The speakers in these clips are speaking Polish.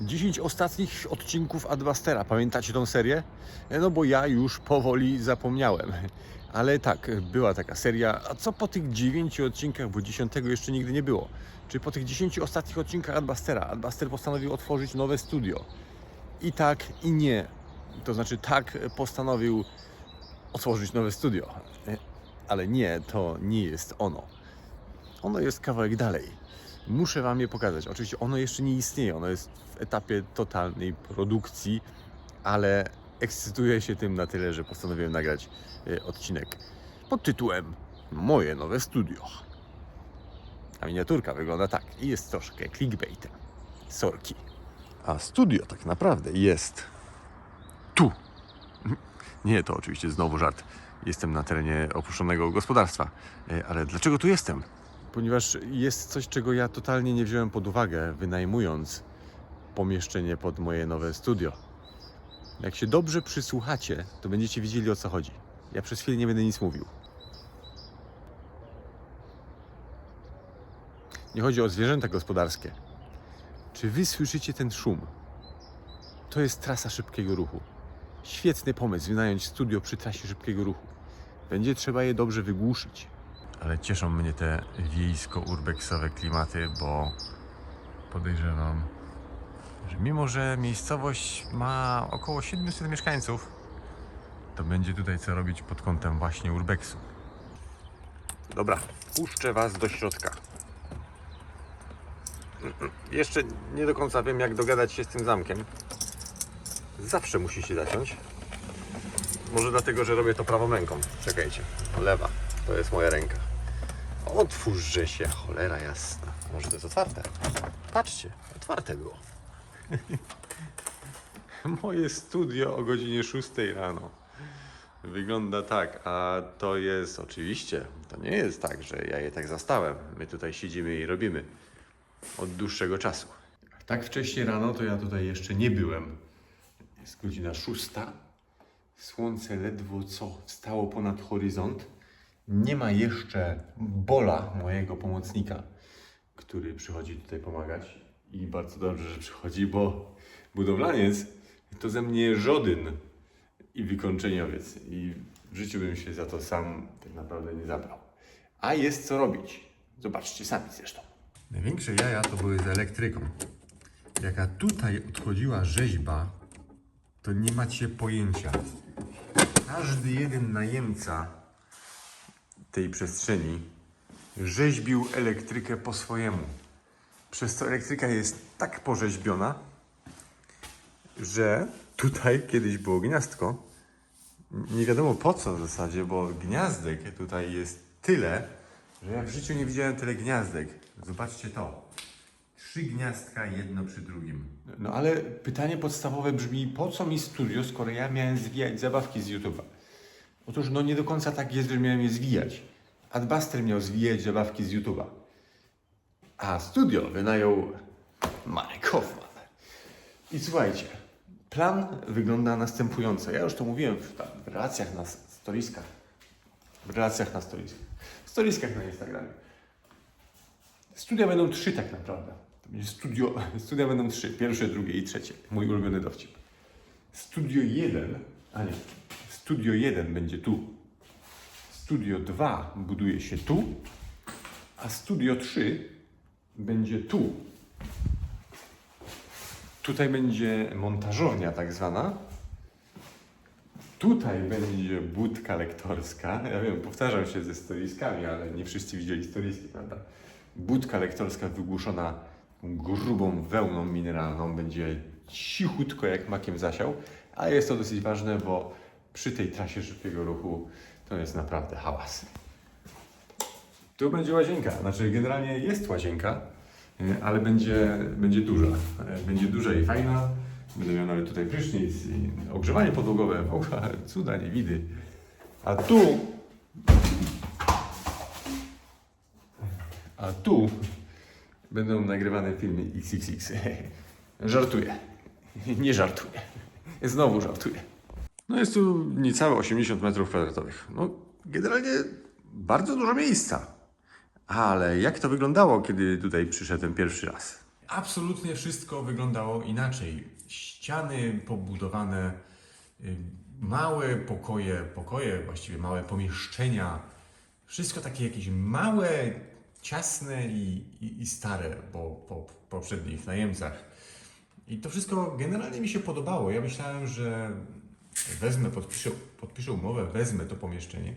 10 ostatnich odcinków Adbustera. Pamiętacie tą serię? No bo ja już powoli zapomniałem. Ale tak, była taka seria. A co po tych 9 odcinkach, bo 10 jeszcze nigdy nie było? Czy po tych 10 ostatnich odcinkach Adbustera Adbuster postanowił otworzyć nowe studio? I tak, i nie. To znaczy tak postanowił otworzyć nowe studio. E, Ale nie, to nie jest ono. Ono jest kawałek dalej. Muszę Wam je pokazać. Oczywiście ono jeszcze nie istnieje, ono jest w etapie totalnej produkcji, ale ekscytuję się tym na tyle, że postanowiłem nagrać e, odcinek pod tytułem Moje nowe studio. A miniaturka wygląda tak i jest troszkę clickbaitem. Sorki. A studio tak naprawdę jest tu. Nie, to oczywiście znowu żart. Jestem na terenie opuszczonego gospodarstwa. E, Ale dlaczego tu jestem? Ponieważ jest coś, czego ja totalnie nie wziąłem pod uwagę, wynajmując pomieszczenie pod moje nowe studio. Jak się dobrze przysłuchacie, to będziecie wiedzieli o co chodzi. Ja przez chwilę nie będę nic mówił. Nie chodzi o zwierzęta gospodarskie. Czy wy słyszycie ten szum? To jest trasa szybkiego ruchu. Świetny pomysł wynająć studio przy trasie szybkiego ruchu. Będzie trzeba je dobrze wygłuszyć. Ale cieszą mnie te wiejsko-urbexowe klimaty, bo podejrzewam, że mimo, że miejscowość ma około 700 mieszkańców, to będzie tutaj co robić pod kątem właśnie urbexu. Dobra, puszczę Was do środka. Jeszcze nie do końca wiem, jak dogadać się z tym zamkiem. Zawsze musi się zaciąć. Może dlatego, że robię to prawą ręką. Czekajcie, lewa. To jest moja ręka. Otwórzże się, cholera jasna. Może to jest otwarte? Patrzcie, otwarte było. Moje studio o godzinie 6 rano. Wygląda tak, a to jest oczywiście, to nie jest tak, że ja je tak zastałem. My tutaj siedzimy i robimy od dłuższego czasu. Tak wcześnie rano to ja tutaj jeszcze nie byłem. Jest godzina szósta. Słońce ledwo co stało ponad horyzont. Nie ma jeszcze Bola, mojego pomocnika, który przychodzi tutaj pomagać. I bardzo dobrze, że przychodzi, bo budowlaniec to ze mnie żodyn i wykończeniowiec. I w życiu bym się za to sam tak naprawdę nie zabrał. A jest co robić. Zobaczcie sami zresztą. Największe jaja to były z elektryką. Jaka tutaj odchodziła rzeźba, to nie macie pojęcia. Każdy jeden najemca tej przestrzeni rzeźbił elektrykę po swojemu. Przez to elektryka jest tak porzeźbiona, że tutaj kiedyś było gniazdko. Nie wiadomo po co w zasadzie, bo gniazdek tutaj jest tyle, że ja w życiu nie widziałem tyle gniazdek. Zobaczcie to. Trzy gniazdka, jedno przy drugim. No ale pytanie podstawowe brzmi, po co mi studio, skoro ja miałem zwijać zabawki z YouTube'a? Otóż no nie do końca tak jest, że miałem je zwijać. Adbuster miał zwijać zabawki z YouTube'a. A studio wynajął Marek Hoffman. I słuchajcie, plan wygląda następująco. Ja już to mówiłem w, tam, w relacjach na storiskach. W relacjach na storiskach. W storiskach na Instagramie. Studia będą trzy tak naprawdę. Studio, studia będą trzy. Pierwsze, drugie i trzecie. Mój ulubiony dowcip. Studio jeden, a nie. Studio jeden będzie tu. Studio 2 buduje się tu, a studio 3 będzie tu. Tutaj będzie montażownia tak zwana. Tutaj będzie budka lektorska. Ja wiem, powtarzam się ze storiskami, ale nie wszyscy widzieli storiski, prawda? Budka lektorska wygłuszona grubą wełną mineralną. Będzie cichutko jak makiem zasiał, a jest to dosyć ważne, bo przy tej trasie szybkiego ruchu to jest naprawdę hałas. Tu będzie łazienka, znaczy generalnie jest łazienka, y, ale będzie, będzie duża. Y, Będzie duża i fajna. Będę miał nawet tutaj prysznic i ogrzewanie podłogowe, ogóle cuda nie widy. A tu... A tu będą nagrywane filmy XXX. Żartuję. Nie żartuję. Znowu żartuję. No jest tu niecałe 80 metrów kwadratowych. No generalnie bardzo dużo miejsca. Ale jak to wyglądało, kiedy tutaj przyszedłem pierwszy raz? absolutnie wszystko wyglądało inaczej. Ściany pobudowane, y, małe pokoje, pokoje, właściwie małe pomieszczenia. Wszystko takie jakieś małe, ciasne i, i, i stare po, po poprzednich najemcach. I to wszystko generalnie mi się podobało. Ja myślałem, że wezmę, podpiszę, podpiszę umowę, wezmę to pomieszczenie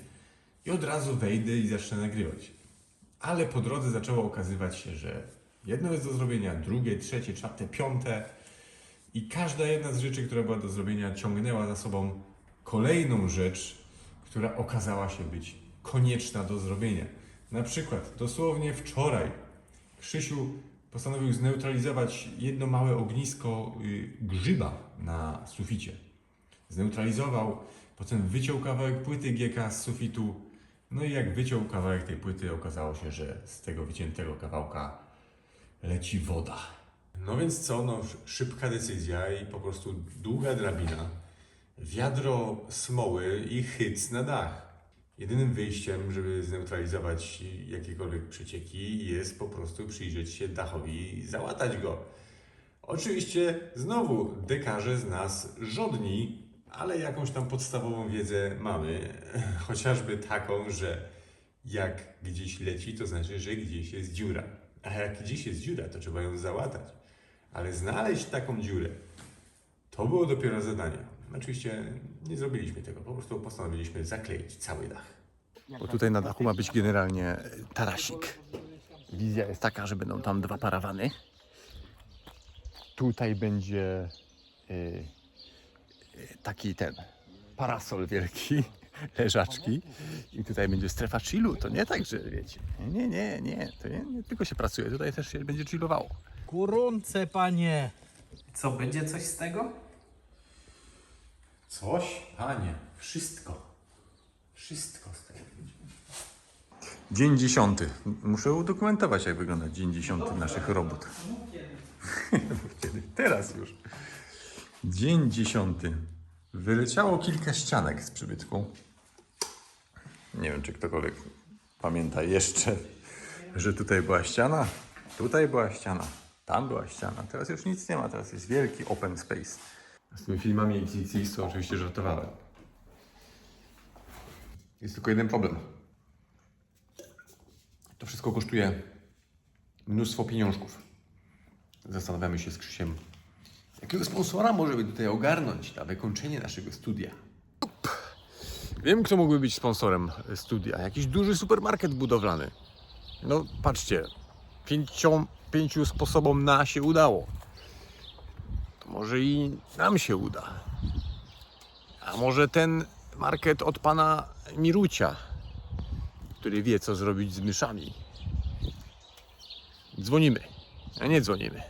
i od razu wejdę i zacznę nagrywać. Ale po drodze zaczęło okazywać się, że jedno jest do zrobienia, drugie, trzecie, czwarte, piąte. I każda jedna z rzeczy, która była do zrobienia, ciągnęła za sobą kolejną rzecz, która okazała się być konieczna do zrobienia. Na przykład, dosłownie wczoraj Krzysiu postanowił zneutralizować jedno małe ognisko y, grzyba na suficie. Zneutralizował, potem wyciął kawałek płyty GK z sufitu. No i jak wyciął kawałek tej płyty, okazało się, że z tego wyciętego kawałka leci woda. No więc co, no szybka decyzja i po prostu długa drabina, wiadro smoły i hyc na dach. Jedynym wyjściem, żeby zneutralizować jakiekolwiek przecieki jest po prostu przyjrzeć się dachowi i załatać go. Oczywiście znowu dekarze z nas żodni, ale jakąś tam podstawową wiedzę mamy, chociażby taką, że jak gdzieś leci, to znaczy, że gdzieś jest dziura. A jak gdzieś jest dziura, to trzeba ją załatać. Ale znaleźć taką dziurę, to było dopiero zadanie. Oczywiście nie zrobiliśmy tego, po prostu postanowiliśmy zakleić cały dach. Bo tutaj na dachu ma być generalnie tarasik. Wizja jest taka, że będą tam dwa parawany. Tutaj będzie y, taki ten parasol wielki, leżaczki. I tutaj będzie strefa chillu. To nie tak, że wiecie. Nie, nie, nie. To nie, nie tylko się pracuje, tutaj też się będzie chillowało. Kurunce, panie! Co, będzie coś z tego? Coś? Panie, wszystko. Wszystko z tego będzie. Dzień dziesiąty. Muszę udokumentować, jak wygląda dzień dziesiąty naszych robót. Kiedy? Teraz już. Dzień dziesiąty. Wyleciało kilka ścianek z przybytku. Nie wiem, czy ktokolwiek pamięta jeszcze, że tutaj była ściana, tutaj była ściana, tam była ściana. Teraz już nic nie ma, teraz jest wielki open space. Z tymi filmami XXX to oczywiście żartowałem. Jest tylko jeden problem. To wszystko kosztuje mnóstwo pieniążków. Zastanawiamy się z Krzysiem, jakiego sponsora może by tutaj ogarnąć na wykończenie naszego studia. Wiem, kto mógłby być sponsorem studia. Jakiś duży supermarket budowlany. No, patrzcie, pięcią, pięciu sposobom na się udało. To może i nam się uda. A może ten market od pana Mirucia, który wie, co zrobić z myszami. Dzwonimy. A nie dzwonimy.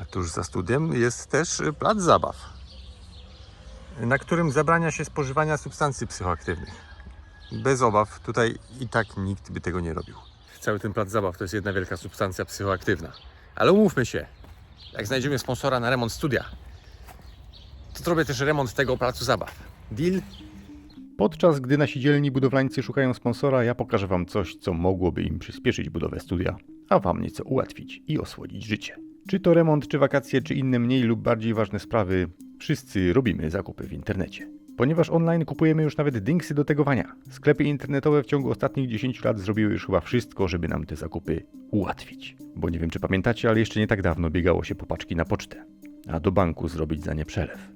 A tuż za studiem jest też plac zabaw, na którym zabrania się spożywania substancji psychoaktywnych. Bez obaw, tutaj i tak nikt by tego nie robił. Cały ten plac zabaw to jest jedna wielka substancja psychoaktywna. Ale umówmy się, jak znajdziemy sponsora na remont studia, to zrobię też remont tego placu zabaw. Deal? Podczas gdy nasi dzielni budowlańcy szukają sponsora, ja pokażę Wam coś, co mogłoby im przyspieszyć budowę studia, a Wam nieco ułatwić i osłodzić życie. Czy to remont, czy wakacje, czy inne mniej lub bardziej ważne sprawy, wszyscy robimy zakupy w internecie. Ponieważ online kupujemy już nawet dynksy do tegowania, sklepy internetowe w ciągu ostatnich 10 lat zrobiły już chyba wszystko, żeby nam te zakupy ułatwić. Bo nie wiem, czy pamiętacie, ale jeszcze nie tak dawno biegało się po paczki na pocztę, a do banku zrobić za nie przelew.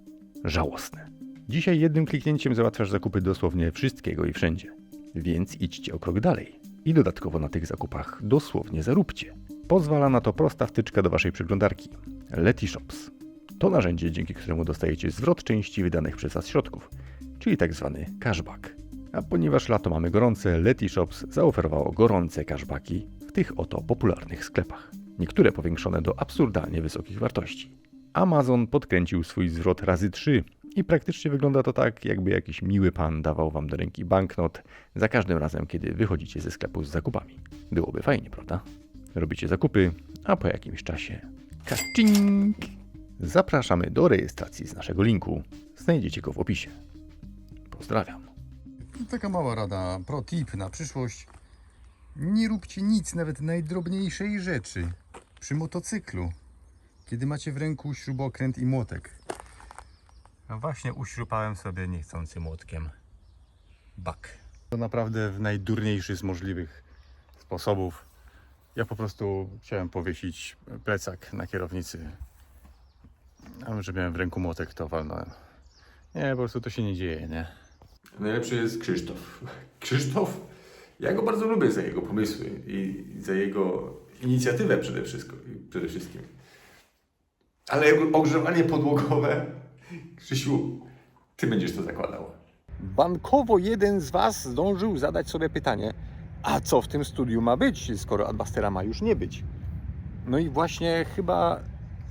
Żałosne. Dzisiaj jednym kliknięciem załatwiasz zakupy dosłownie wszystkiego i wszędzie. Więc idźcie o krok dalej. I dodatkowo na tych zakupach dosłownie zaróbcie. Pozwala na to prosta wtyczka do waszej przeglądarki. Letyshops. To narzędzie, dzięki któremu dostajecie zwrot części wydanych przez was środków, czyli tak zwany cashback. A ponieważ lato mamy gorące, Letyshops zaoferowało gorące cashbacki w tych oto popularnych sklepach. Niektóre powiększone do absurdalnie wysokich wartości. Amazon podkręcił swój zwrot razy 3 i praktycznie wygląda to tak, jakby jakiś miły pan dawał wam do ręki banknot za każdym razem, kiedy wychodzicie ze sklepu z zakupami. Byłoby fajnie, prawda? Robicie zakupy, a po jakimś czasie kacink! Zapraszamy do rejestracji z naszego linku. Znajdziecie go w opisie. Pozdrawiam. Taka mała rada, pro tip na przyszłość. Nie róbcie nic, nawet najdrobniejszej rzeczy przy motocyklu. kiedy macie w ręku śrubokręt i młotek. No właśnie uśrupałem sobie niechcący młotkiem bak. To naprawdę w najdurniejszy z możliwych sposobów. Ja po prostu chciałem powiesić plecak na kierownicy. A że miałem w ręku młotek, to walnąłem. Nie, po prostu to się nie dzieje, nie? Najlepszy jest Krzysztof. Krzysztof? Ja go bardzo lubię za jego pomysły i za jego inicjatywę przede wszystkim. Przede wszystkim. Ale ogrzewanie podłogowe Krzysiu, ty będziesz to zakładał. Bankowo jeden z Was zdążył zadać sobie pytanie, a co w tym studiu ma być, skoro Adbustera ma już nie być? No i właśnie chyba,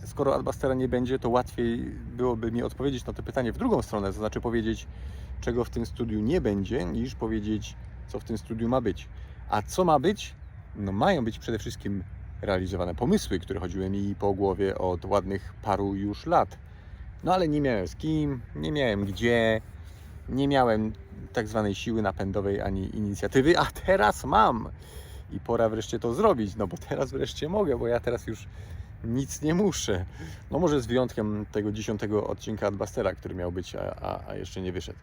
skoro Adbustera nie będzie, to łatwiej byłoby mi odpowiedzieć na to pytanie w drugą stronę, to znaczy powiedzieć, czego w tym studiu nie będzie, niż powiedzieć, co w tym studiu ma być. A co ma być? No mają być przede wszystkim realizowane pomysły, które chodziły mi po głowie od ładnych paru już lat. No ale nie miałem z kim, nie miałem gdzie, nie miałem tak zwanej siły napędowej ani inicjatywy, a teraz mam. I pora wreszcie to zrobić, no bo teraz wreszcie mogę, bo ja teraz już nic nie muszę. No może z wyjątkiem tego dziesiątego odcinka Adbustera, który miał być, a, a, a jeszcze nie wyszedł.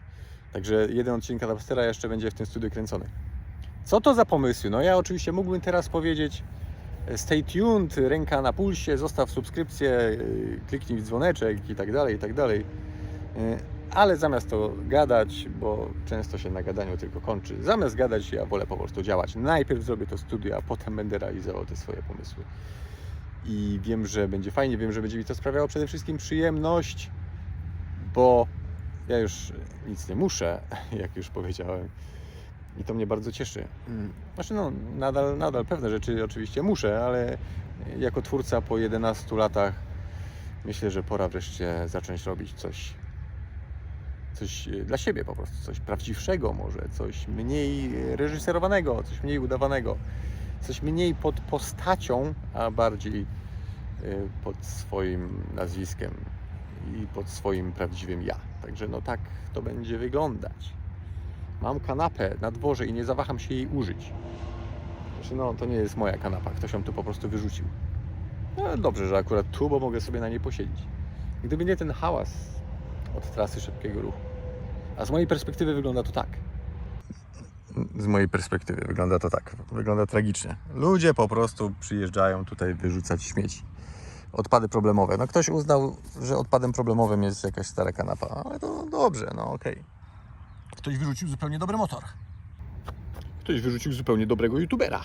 Także jeden odcinek Adbustera jeszcze będzie w tym studiu kręcony. Co to za pomysły? No ja oczywiście mógłbym teraz powiedzieć stay tuned, ręka na pulsie, zostaw subskrypcję, yy, kliknij w dzwoneczek i tak dalej, i tak dalej. Yy, Ale zamiast to gadać, bo często się na gadaniu tylko kończy, zamiast gadać ja wolę po prostu działać. Najpierw zrobię to studio, a potem będę realizował te swoje pomysły. I wiem, że będzie fajnie, wiem, że będzie mi to sprawiało przede wszystkim przyjemność, bo ja już nic nie muszę, jak już powiedziałem. I to mnie bardzo cieszy. Mm. Znaczy, no, nadal, nadal pewne rzeczy oczywiście muszę, ale jako twórca po 11 latach myślę, że pora wreszcie zacząć robić coś, coś e, dla siebie po prostu, coś prawdziwszego może, coś mniej reżyserowanego, coś mniej udawanego, coś mniej pod postacią, a bardziej e, pod swoim nazwiskiem i pod swoim prawdziwym ja. Także no tak to będzie wyglądać. Mam kanapę na dworze i nie zawaham się jej użyć. Znaczy, no, to nie jest moja kanapa, ktoś ją tu po prostu wyrzucił. No, dobrze, że akurat tu, bo mogę sobie na niej posiedzieć. Gdyby nie ten hałas od trasy szybkiego ruchu. A z mojej perspektywy wygląda to tak. Z mojej perspektywy wygląda to tak. Wygląda tragicznie. Ludzie po prostu przyjeżdżają tutaj wyrzucać śmieci. Odpady problemowe. No ktoś uznał, że odpadem problemowym jest jakaś stara kanapa, ale to dobrze, no okej. Ktoś wyrzucił zupełnie dobry motor. Ktoś wyrzucił zupełnie dobrego youtubera.